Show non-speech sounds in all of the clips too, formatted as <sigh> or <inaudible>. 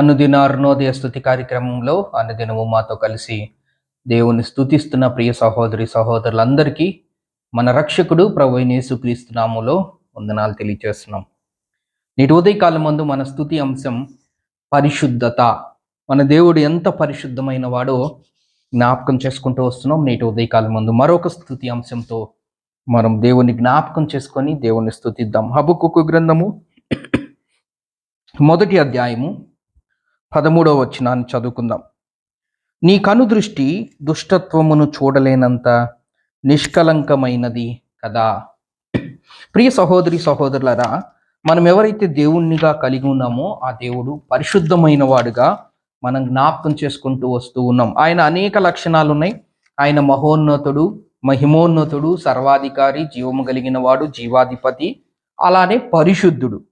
అనుదిన అరుణోదయ స్థుతి కార్యక్రమంలో అనుదినము మాతో కలిసి దేవుని స్థుతిస్తున్న ప్రియ సహోదరి సహోదరులందరికీ మన రక్షకుడు ప్రభు అయిన యేసుక్రీస్తు వందనాలు తెలియజేస్తున్నాం నేటి ఉదయకాలం ముందు మన స్థుతి అంశం పరిశుద్ధత. మన దేవుడు ఎంత పరిశుద్ధమైన వాడో జ్ఞాపకం చేసుకుంటూ వస్తున్నాం నేటి ఉదయకాలం ముందు మరొక స్థుతి అంశంతో మనం దేవుని జ్ఞాపకం చేసుకొని దేవుని స్థుతిద్దాం హబుకు గ్రంథము మొదటి అధ్యాయము పదమూడవ వచనాన్ని చదువుకుందాం. నీ కనుదృష్టి దుష్టత్వమును చూడలేనంత నిష్కలంకమైనది కదా. ప్రియ సహోదరి సహోదరులరా మనం ఎవరైతే దేవుణ్ణిగా కలిగి ఉన్నామో ఆ దేవుడు పరిశుద్ధమైన వాడుగా మనం జ్ఞాపకం చేసుకుంటూ వస్తూ ఉన్నాం. ఆయన అనేక లక్షణాలు ఉన్నాయి ఆయన మహోన్నతుడు మహిమోన్నతుడు సర్వాధికారి జీవము కలిగిన వాడు జీవాధిపతి అలానే పరిశుద్ధుడు.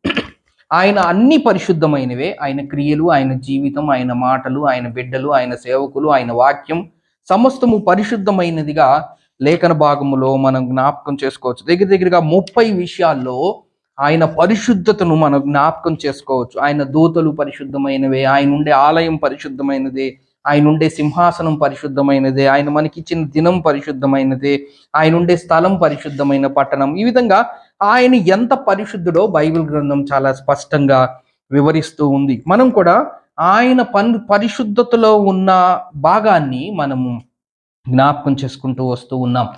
ఆయన అన్ని పరిశుద్ధమైనవే. ఆయన క్రియలు ఆయన జీవితం ఆయన మాటలు ఆయన బిడ్డలు ఆయన సేవకులు ఆయన వాక్యం సమస్తము పరిశుద్ధమైనదిగా లేఖన భాగములో మనం జ్ఞాపకం చేసుకోవచ్చు. దగ్గర దగ్గరగా ముప్పై విషయాల్లో ఆయన పరిశుద్ధతను మనం జ్ఞాపకం చేసుకోవచ్చు. ఆయన దూతలు పరిశుద్ధమైనవే ఆయన ఉండే ఆలయం పరిశుద్ధమైనదే ఆయన ఉండే సింహాసనం పరిశుద్ధమైనదే ఆయన మనకిచ్చిన దినం పరిశుద్ధమైనదే ఆయన ఉండే స్థలం పరిశుద్ధమైన పట్టణం. ఈ విధంగా ఆయన ఎంత పరిశుద్ధుడో బైబిల్ గ్రంథం చాలా స్పష్టంగా వివరిస్తూ ఉంది. మనం కూడా ఆయన పన్ పరిశుద్ధతలో ఉన్న భాగాన్ని మనము జ్ఞాపకం చేసుకుంటూ వస్తూ ఉన్నాం.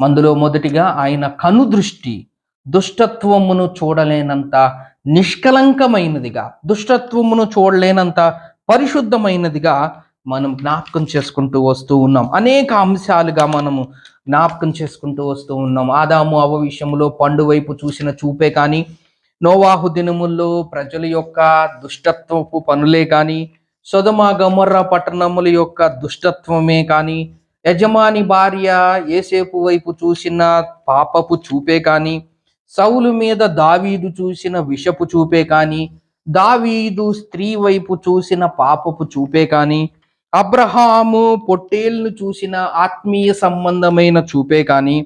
మందులో మొదటిగా ఆయన కనుదృష్టి దుష్టత్వమును చూడలేనంత నిష్కలంకమైనదిగా దుష్టత్వమును చూడలేనంత పరిశుద్ధమైనదిగా మనం జ్ఞాపకం చేసుకుంటూ వస్తూ ఉన్నాం. అనేక అంశాలుగా మనము జ్ఞాపకం చేసుకుంటూ వస్తూ ఉన్నాం. ఆదాము అవ విషయంలో పండు వైపు చూసిన చూపే కానీ నోవాహు దినముల్లో ప్రజల యొక్క దుష్టత్వపు పనులే కానీ సొదమ గమర్ర పట్టణముల యొక్క దుష్టత్వమే కానీ యజమాని భార్య ఏసేపు వైపు చూసిన పాపపు చూపే కానీ సౌలు మీద దావీదు చూసిన విషపు చూపే కానీ దావీదు స్త్రీ వైపు చూసిన పాపపు చూపే కానీ అబ్రహాము పొట్టేల్ను చూసిన ఆత్మీయ సంబంధమైన చూపే కానీ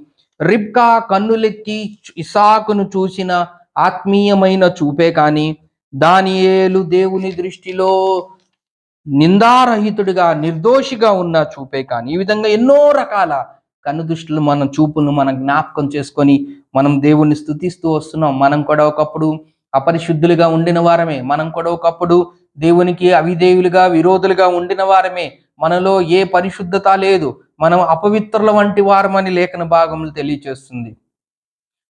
రిబ్కా కన్నులెత్తి ఇసాకును చూసిన ఆత్మీయమైన చూపే కానీ దానియేలు దేవుని దృష్టిలో నిందారహితుడిగా నిర్దోషిగా ఉన్న చూపే కానీ ఈ విధంగా ఎన్నో రకాల కన్ను దృష్టిలు మన చూపును మనం జ్ఞాపకం చేసుకొని మనం దేవుణ్ణి స్థుతిస్తూ వస్తున్నాం. మనం కూడా ఒకప్పుడు అపరిశుద్ధులుగా ఉండిన వారమే. మనం కూడా ఒకప్పుడు దేవునికి అవిదేవులుగా విరోధులుగా ఉండిన వారమే. మనలో ఏ పరిశుద్ధత లేదు. మనం అపవిత్రుల వంటి వారమని లేఖన భాగములు తెలియచేస్తుంది.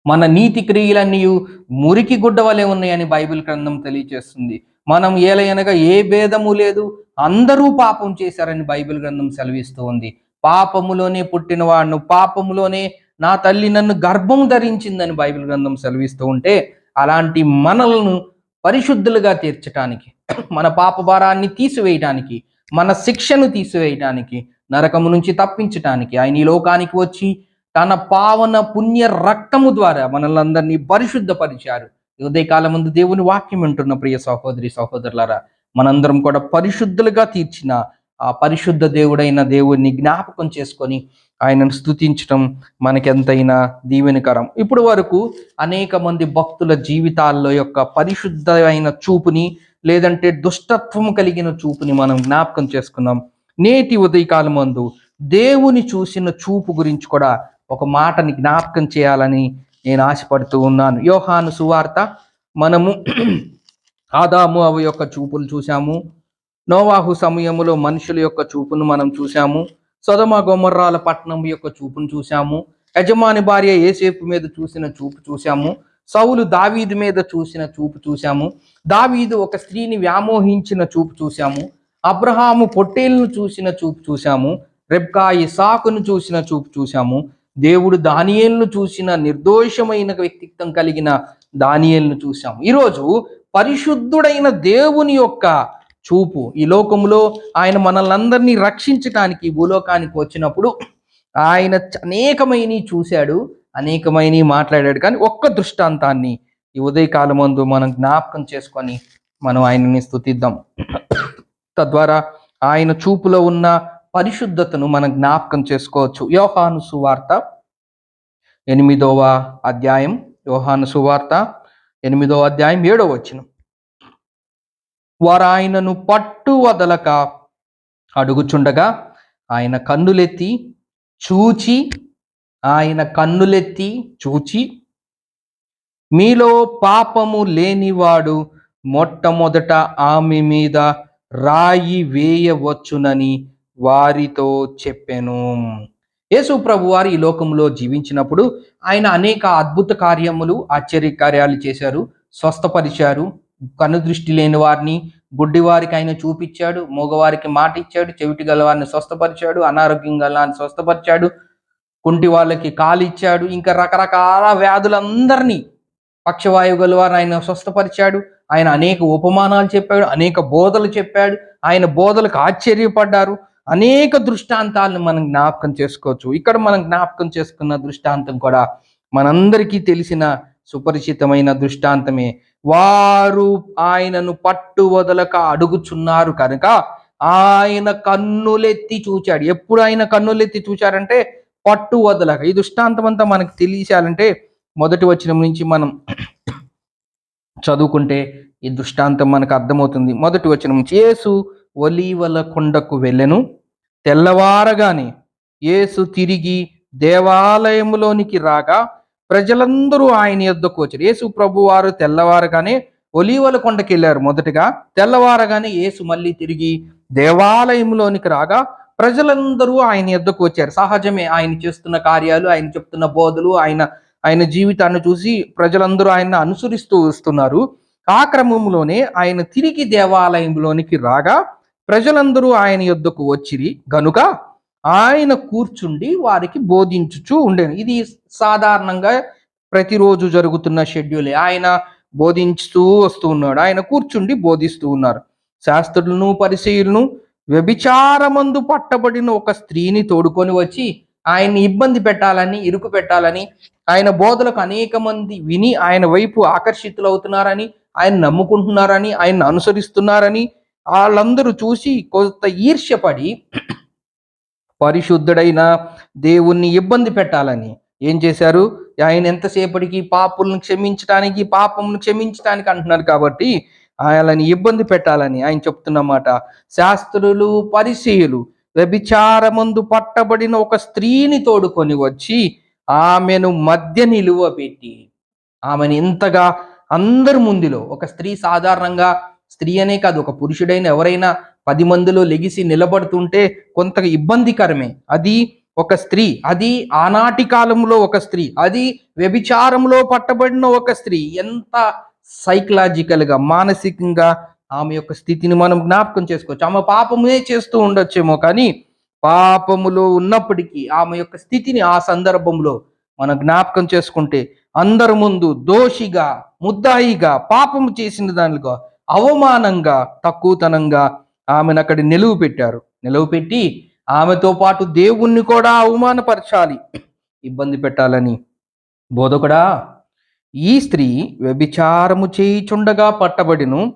మన నీతి క్రియలన్నీ మురికి గుడ్డ వలె ఉన్నాయని బైబిల్ గ్రంథం తెలియచేస్తుంది. మనం ఏలయనగా ఏ భేదము లేదు. అందరూ పాపం చేశారని బైబిల్ గ్రంథం సెలవిస్తోంది పాపములోనే పుట్టినవాడును పాపములోనే నా తల్లి నన్ను గర్భం ధరించిందని బైబిల్ గ్రంథం సెలవిస్తూ ఉంటే అలాంటి మనలను పరిశుద్ధులుగా తీర్చటానికి మన పాప భారాన్ని తీసివేయటానికి మన శిక్షను తీసివేయటానికి నరకము నుంచి తప్పించటానికి ఆయన ఈ లోకానికి వచ్చి తన పావన పుణ్య రక్తము ద్వారా మనల్ని అందరినీ పరిశుద్ధపరిచారు. ఈ ఉదయకాలం ముందు దేవుని వాక్యం వింటున్న ప్రియ సహోదరి సహోదరులారా మనందరం కూడా పరిశుద్ధులుగా తీర్చిన ఆ పరిశుద్ధ దేవుడైన దేవుడిని జ్ఞాపకం చేసుకొని ఆయనను స్థుతించడం మనకెంతైనా దీవెనకరం. ఇప్పుడు వరకు అనేక మంది భక్తుల జీవితాల్లో యొక్క పరిశుద్ధమైన చూపుని లేదంటే దుష్టత్వం కలిగిన చూపుని మనం జ్ఞాపకం చేసుకున్నాం. నేటి ఉదయకాలం మందు దేవుని చూసిన చూపు గురించి కూడా ఒక మాటని జ్ఞాపకం చేయాలని నేను ఆశపడుతూ ఉన్నాను. యోహాను సువార్త మనము ఆదాము అవి యొక్క చూపులు చూశాము. నోవాహు సమయములో మనుషుల యొక్క చూపును మనం చూశాము. సొదమ గొమర్రాల పట్టణం యొక్క చూపును చూశాము. యజమాని భార్య ఏసేపు మీద చూసిన చూపు చూశాము. సౌలు దావీదు మీద చూసిన చూపు చూశాము. దావీదు ఒక స్త్రీని వ్యామోహించిన చూపు చూశాము. అబ్రహాము పొట్టేళ్ళను చూసిన చూపు చూశాము. రెబ్కా ఇసాకును చూసిన చూపు చూశాము. దేవుడు దానియేల్ను చూసిన నిర్దోషమైన వ్యక్తిత్వం కలిగిన దానియేల్ను చూశాము. ఈరోజు పరిశుద్ధుడైన దేవుని యొక్క చూపు ఈ లోకంలో ఆయన మనల్ని రక్షించటానికి భూలోకానికి వచ్చినప్పుడు ఆయన అనేకమైనవి చూశాడు. అనేకమైనవి మాట్లాడాడు. కానీ ఒక్క దృష్టాంతాన్ని ఈ ఉదయకాలమందు మనం జ్ఞాపకం చేసుకొని మనం ఆయనని స్థుతిద్దాం తద్వారా ఆయన చూపులో ఉన్న పరిశుద్ధతను మనం జ్ఞాపకం చేసుకోవచ్చు. యోహాను సువార్త ఎనిమిదవ అధ్యాయం. యోహాను సువార్త ఎనిమిదవ అధ్యాయం ఏడవ వచనం. వారు ఆయనను పట్టు వదలక అడుగుచుండగా ఆయన కన్నులెత్తి చూచి ఆయన కన్నులెత్తి చూచి మీలో పాపము లేనివాడు మొట్టమొదట ఆమె మీద రాయి వేయవచ్చునని వారితో చెప్పెను. యేసు ప్రభు వారు ఈ లోకంలో జీవించినప్పుడు ఆయన అనేక అద్భుత కార్యములు ఆశ్చర్య కార్యాలు చేశారు స్వస్థపరిచారు. కనుదృష్టి లేని వారిని గుడ్డివారికి ఆయన చూపించాడు మగవారికి మాట ఇచ్చాడు చెవిటి గల వారిని స్వస్థపరిచాడు అనారోగ్యం గల వారిని స్వస్థపరిచాడు కుంటి వాళ్ళకి కాలు ఇచ్చాడు ఇంకా రకరకాల వ్యాధులందరినీ పక్షవాయువు గల వారిని ఆయన స్వస్థపరిచాడు. ఆయన అనేక ఉపమానాలు చెప్పాడు. అనేక బోధలు చెప్పాడు. ఆయన బోధలకు ఆశ్చర్యపడ్డారు. అనేక దృష్టాంతాలను మనం జ్ఞాపకం చేసుకోవచ్చు. ఇక్కడ మనం జ్ఞాపకం చేసుకున్న దృష్టాంతం కూడా మనందరికీ తెలిసిన సుపరిచితమైన దృష్టాంతమే. వారు ఆయనను పట్టు వదలక అడుగుచున్నారు కనుక ఆయన కన్నులెత్తి చూచాడు. ఎప్పుడు ఆయన కన్నులెత్తి చూచారంటే పట్టు వదలక ఈ దృష్టాంతం అంతా మనకు తెలియాలంటే మొదటి వచనం నుంచి మనం చదువుకుంటే ఈ దృష్టాంతం మనకు అర్థమవుతుంది. మొదటి వచనం నుంచి యేసు ఒలీవల కొండకు వెళ్ళెను. తెల్లవారగానే యేసు తిరిగి దేవాలయములోనికి రాగా ప్రజలందరూ ఆయన యొద్దకు వచ్చారు. యేసు ప్రభు వారు తెల్లవారగానే ఒలీవల కొండకి వెళ్ళారు మొదటగా. తెల్లవారగానే యేసు మళ్ళీ తిరిగి దేవాలయంలోనికి రాగా ప్రజలందరూ ఆయన ఎద్దకు వచ్చారు. సహజమే ఆయన చేస్తున్న కార్యాలు ఆయన చెప్తున్న బోధలు ఆయన ఆయన జీవితాన్ని చూసి ప్రజలందరూ ఆయన అనుసరిస్తూ వస్తున్నారు. ఆ క్రమంలోనే ఆయన తిరిగి దేవాలయంలోనికి రాగా ప్రజలందరూ ఆయన యొద్దకు వచ్చిరి. గనుక ఆయన కూర్చుండి వారికి బోధించుచూ ఉండేను. ఇది సాధారణంగా ప్రతిరోజు జరుగుతున్న షెడ్యూలే. ఆయన బోధించుతూ వస్తూ ఉన్నాడు. ఆయన కూర్చుండి బోధిస్తూ ఉన్నారు. శాస్త్రులను పరిశీలను వ్యభిచారమందు పట్టబడిన ఒక స్త్రీని తోడుకొని వచ్చి ఆయన్ని ఇబ్బంది పెట్టాలని ఇరుకు పెట్టాలని ఆయన బోధలకు అనేక మంది విని ఆయన వైపు ఆకర్షితులవుతున్నారని ఆయన నమ్ముకుంటున్నారని ఆయన అనుసరిస్తున్నారని వాళ్ళందరూ చూసి కొంత ఈర్ష్యపడి పరిశుద్ధుడైన దేవుణ్ణి ఇబ్బంది పెట్టాలని ఏం చేశారు? ఆయన ఎంతసేపటికి పాపులను క్షమించడానికి పాపమును క్షమించడానికి అంటున్నారు కాబట్టి ఆయనని ఇబ్బంది పెట్టాలని ఆయన చెప్తున్నమాట శాస్త్రులు పరిచయులు వ్యభిచారముందు పట్టబడిన ఒక స్త్రీని తోడుకొని వచ్చి ఆమెను మధ్య నిలువ పెట్టి ఆమెను ఇంతగా అందరి ముందులో ఒక స్త్రీ సాధారణంగా స్త్రీ అనే కాదు ఒక పురుషుడైన ఎవరైనా పది మందిలో లెగిసి నిలబడుతుంటే కొంత ఇబ్బందికరమే. అది ఒక స్త్రీ అది ఆనాటి కాలంలో ఒక స్త్రీ అది వ్యభిచారంలో పట్టబడిన ఒక స్త్రీ. ఎంత సైకలాజికల్గా మానసికంగా ఆమె యొక్క స్థితిని మనం జ్ఞాపకం చేసుకోవచ్చు. ఆమె పాపమే చేస్తూ ఉండొచ్చేమో కానీ పాపములో ఉన్నప్పటికీ ఆమె యొక్క స్థితిని ఆ సందర్భంలో మనం జ్ఞాపకం చేసుకుంటే అందరి ముందు దోషిగా ముద్దాయిగా పాపము చేసిన దానిగా అవమానంగా తక్కువతనంగా ఆమెను అక్కడ నిలువ పెట్టారు. నిలువు పెట్టి ఆమెతో పాటు దేవుణ్ణి కూడా అవమానపరచాలి. ఇబ్బంది పెట్టాలని బోధకుడా ఈ స్త్రీ వ్యభిచారము చేయుచుండగా పట్టబడిను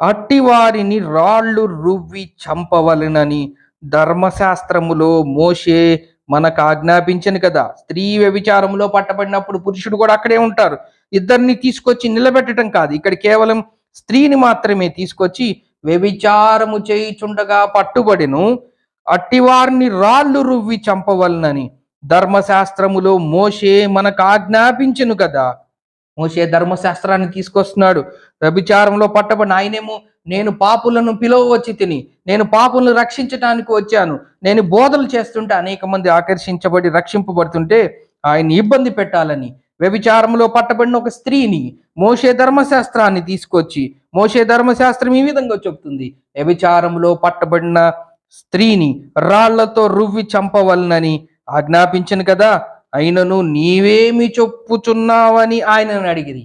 అట్టి వారిని రాళ్ళు రువ్వి చంపవలెనని ధర్మశాస్త్రములో మోషే మనకు ఆజ్ఞాపించను కదా. స్త్రీ వ్యభిచారంలో పట్టబడినప్పుడు పురుషుడు కూడా అక్కడే ఉంటారు. ఇద్దరిని తీసుకొచ్చి నిలబెట్టడం కాదు. ఇక్కడ కేవలం స్త్రీని మాత్రమే తీసుకొచ్చి వ్యభిచారము చేయుచుండగా పట్టుబడిను అట్టివారిని రాళ్ళు రువ్వి చంపవలనని ధర్మశాస్త్రములో మోషే మనకు ఆజ్ఞాపించను కదా. మోసే ధర్మశాస్త్రాన్ని తీసుకొస్తున్నాడు. వ్యభిచారంలో పట్టబడిన ఆయనేమో నేను పాపులను పిలువవచ్చి తిని నేను పాపులను రక్షించడానికి వచ్చాను. నేను బోధలు చేస్తుంటే అనేక మంది ఆకర్షించబడి రక్షింపబడుతుంటే ఆయన ఇబ్బంది పెట్టాలని. వ్యభిచారంలో పట్టబడిన ఒక స్త్రీని మోషే ధర్మశాస్త్రాన్ని తీసుకొచ్చి మోషే ధర్మశాస్త్రం ఈ విధంగా చెప్తుంది వ్యభిచారంలో పట్టబడిన స్త్రీని రాళ్ళతో రువ్వి చంపవలనని ఆజ్ఞాపించను కదా. అయినను నీవేమి చెప్పుచున్నావని ఆయనను అడిగిరి.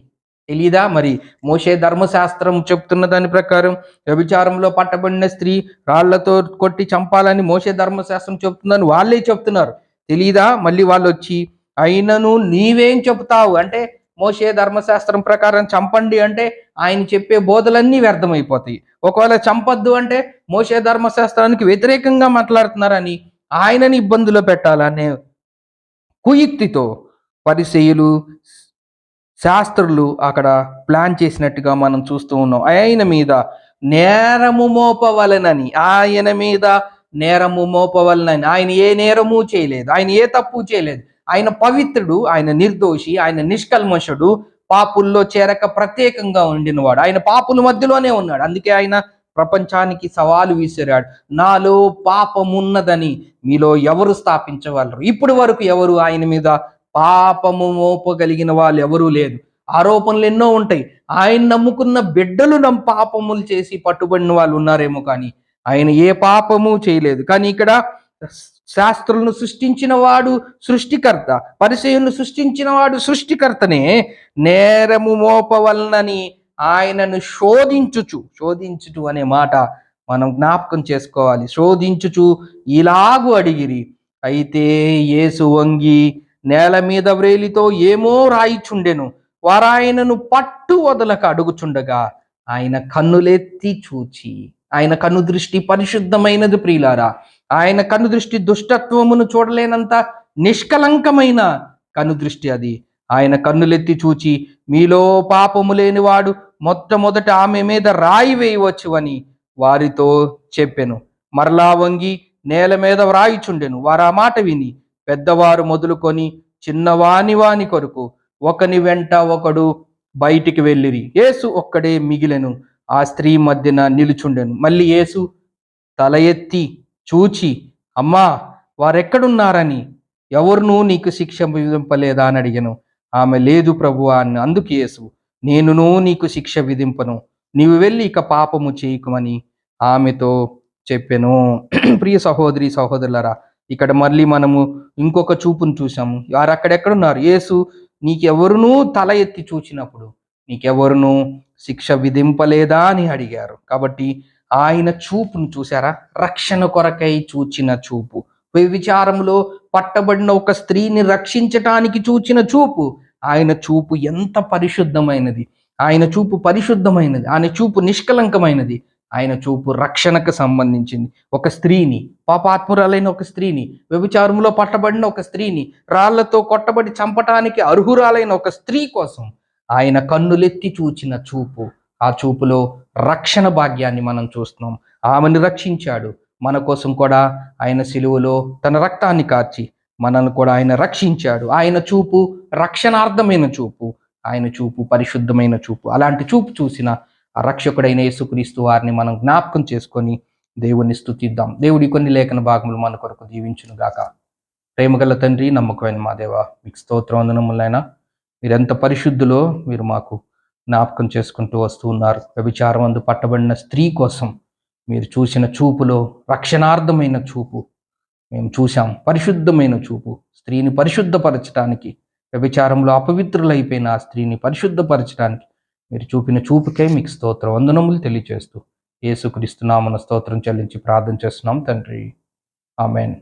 తెలీదా? మరి మోషే ధర్మశాస్త్రం చెప్తున్న దాని ప్రకారం వ్యభిచారంలో పట్టబడిన స్త్రీ రాళ్ళతో కొట్టి చంపాలని మోషే ధర్మశాస్త్రం చెప్తుందని వాళ్ళే చెప్తున్నారు. తెలీదా? మళ్ళీ వాళ్ళు వచ్చి అయినను నీవేం చెప్తావు అంటే మోషే ధర్మశాస్త్రం ప్రకారం చంపండి అంటే ఆయన చెప్పే బోధలన్నీ వ్యర్థమైపోతాయి. ఒకవేళ చంపద్దు అంటే మోషే ధర్మశాస్త్రానికి వ్యతిరేకంగా మాట్లాడుతున్నారని ఆయనని ఇబ్బందులో పెట్టాలనే కుయుక్తితో పరిచయులు శాస్త్రులు అక్కడ ప్లాన్ చేసినట్టుగా మనం చూస్తూ ఉన్నాం. ఆయన మీద నేరము మోపవలనని ఆయన మీద నేరము మోపవలనని. ఆయన ఏ నేరము చేయలేదు ఆయన ఏ తప్పు చేయలేదు. ఆయన పవిత్రుడు ఆయన నిర్దోషి ఆయన నిష్కల్మషుడు పాపుల్లో చేరక ప్రత్యేకంగా ఉండినవాడు. ఆయన పాపుల మధ్యలోనే ఉన్నాడు. అందుకే ఆయన ప్రపంచానికి సవాలు విసిరాడు. నాలో పాపమున్నదని మీలో ఎవరు స్థాపించగలరు? ఇప్పటి వరకు ఎవరు ఆయన మీద పాపము మోపగలిగిన వాళ్ళు ఎవరూ లేదు ఆరోపణలు ఎన్నో ఉంటాయి. ఆయన నమ్ముకున్న బిడ్డలు నమ్ పాపములు చేసి పట్టుబడిన వాళ్ళు ఉన్నారేమో కానీ ఆయన ఏ పాపము చేయలేదు. కానీ ఇక్కడ శాస్త్రులను సృష్టించిన వాడు సృష్టికర్త పరిచయులను సృష్టించిన వాడు సృష్టికర్తనే. నేరము మోపవలనని ఆయనను శోధించుచు శోధించుచు అనే మాట మనం జ్ఞాపకం చేసుకోవాలి. శోధించుచు ఇలాగు అడిగిరి. అయితే యేసు వంగి నేల మీద వ్రేలితో ఏమో రాయిచుండెను. వారాయనను పట్టు వదలక అడుగుచుండగా ఆయన కన్నులెత్తి చూచి ఆయన కన్ను దృష్టి పరిశుద్ధమైనది ప్రియులారా. ఆయన కన్ను దృష్టి దుష్టత్వమును చూడలేనంత నిష్కలంకమైన కన్ను దృష్టి అది. ఆయన కన్నులెత్తి చూచి మీలో పాపము లేనివాడు మొట్టమొదట ఆమె మీద రాయి వేయవచ్చు అని వారితో చెప్పెను. మరలా వంగి నేల మీద వ్రాయిచుండెను. వారు ఆ మాట విని పెద్దవారు మొదలుకొని చిన్నవాని వాని కొరకు ఒకని వెంట ఒకడు బయటికి వెళ్ళిరి. యేసు ఒక్కడే మిగిలెను. ఆ స్త్రీ మధ్యన నిలుచుండెను. మళ్ళీ యేసు తల ఎత్తి చూచి అమ్మా వారెక్కడున్నారని? ఎవరునూ నీకు శిక్ష విధింపలేదా? అని అడిగాను. ఆమె లేదు ప్రభు అని అందుకు యేసు నేనును నీకు శిక్ష విధింపను నీవు వెళ్ళి ఇక పాపము చేయకుమని ఆమెతో చెప్పెను. <clears throat> ప్రియ సహోదరి సహోదరులరా ఇక్కడ మళ్ళీ మనము ఇంకొక చూపును చూసాము వారు అక్కడెక్కడున్నారు? యేసు నీకెవరునూ తల ఎత్తి చూచినప్పుడు నీకెవరునూ శిక్ష విధింపలేదా అని అడిగారు. కాబట్టి ఆయన చూపును చూసారా రక్షణ కొరకై చూచిన చూపు. వ్యభిచారంలో పట్టబడిన ఒక స్త్రీని రక్షించటానికి చూచిన చూపు. ఆయన చూపు ఎంత పరిశుద్ధమైనది. ఆయన చూపు పరిశుద్ధమైనది. ఆయన చూపు నిష్కలంకమైనది. ఆయన చూపు రక్షణకు సంబంధించింది. ఒక స్త్రీని పాపాత్మురాలైన ఒక స్త్రీని వ్యభిచారంలో పట్టబడిన ఒక స్త్రీని రాళ్ళతో కొట్టబడి చంపటానికి అర్హురాలైన ఒక స్త్రీ కోసం ఆయన కన్నులెత్తి చూచిన చూపు. ఆ చూపులో రక్షణ భాగ్యాన్ని మనం చూస్తున్నాం. ఆమెను రక్షించాడు. మన కోసం కూడా ఆయన సిలువలో తన రక్తాన్ని కార్చి మనల్ని కూడా ఆయన రక్షించాడు. ఆయన చూపు రక్షణార్థమైన చూపు. ఆయన చూపు పరిశుద్ధమైన చూపు. అలాంటి చూపు చూసిన ఆ రక్షకుడైన యేసుక్రీస్తు వారిని మనం జ్ఞాపకం చేసుకొని దేవుణ్ణి స్థుతిద్దాం దేవుడి కొన్ని లేఖన భాగములు మన కొరకు దీవించును గాక. ప్రేమగల తండ్రి నమ్మకమైన మా దేవ మీకు స్తోత్రం వందనములైనా మీరెంత పరిశుద్ధులో మీరు మాకు జ్ఞాపకం చేసుకుంటూ వస్తూ ఉన్నారు. వ్యభిచారం అందు పట్టబడిన స్త్రీ కోసం మీరు చూసిన చూపులో రక్షణార్థమైన చూపు. మేము చూశాం పరిశుద్ధమైన చూపు. స్త్రీని పరిశుద్ధపరచడానికి వ్యభిచారంలో అపవిత్రులైపోయిన ఆ స్త్రీని పరిశుద్ధపరచడానికి మీరు చూపిన చూపుకే మీకు స్తోత్రం. వందనములు తెలియజేస్తూ యేసుక్రీస్తు నామన స్తోత్రం చెల్లించి ప్రార్థన చేస్తున్నాం తండ్రి. ఆమెన్.